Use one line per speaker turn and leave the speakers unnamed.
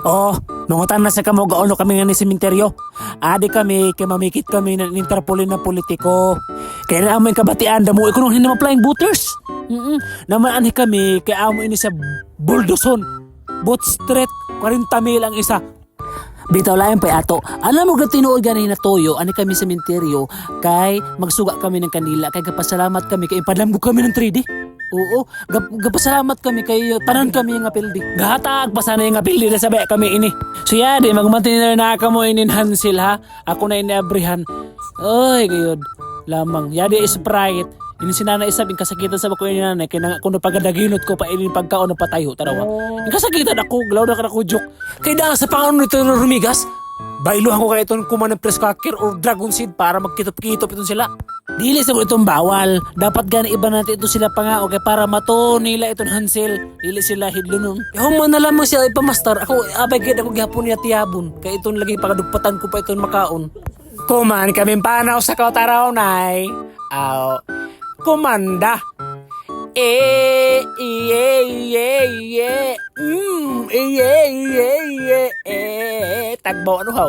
Oh, mangutan na sa kamo gaono kami nga ni sementeryo. Adi kami kay mamikit kami ng interpoli na politiko. Kaya na amoy kabatian damo ko nung hinama flying booters. Mm Naman ani kami kay amo ini sa Buldoson. Boot Street 40 mil ang isa. Bitaw layan pa ato. Alam mo ga tinuod gani na toyo ani kami sementeryo kay magsuga kami ng kanila kay kapasalamat kami kay ipadlam ko kami ng 3D. Oo, gap, gapasalamat kami kay tanan kami nga pildi. Gahatag pa sana nga pildi na sabi kami ini. So yeah, di magmantinir na ka mo inin Hansel ha. Ako na inabrihan. Oy, gayod. Lamang. Yadi Sprite. Ini si nanay isab yung kasakitan sa bako ini nanay kaya nga kung napagadaginot ko pa ini pagkaon na patayo tarawa. Yung kasakitan ako, glaw na ka na kudyok. Kaya dahil sa panganon nito rumigas, bailuhan ko kayo itong kuman ng press cracker or dragon seed para magkitop-kitop itong sila. Dili sa itong bawal. Dapat gani iba natin ito sila pa nga okay para mato nila itong Hansel. Dili sila hidlunon. Yung man na lamang siya ipamastar. Ako abay kaya ako gihapon niya tiyabon. Kaya itong lagi pakadugpatan ko pa itong makaon. Kuman kami panaw sa kautaraw nay. Aw. Kumanda. Eh, iye, iye, iye. Mm, iye, iye, iye. Eh, tagbo ano haw?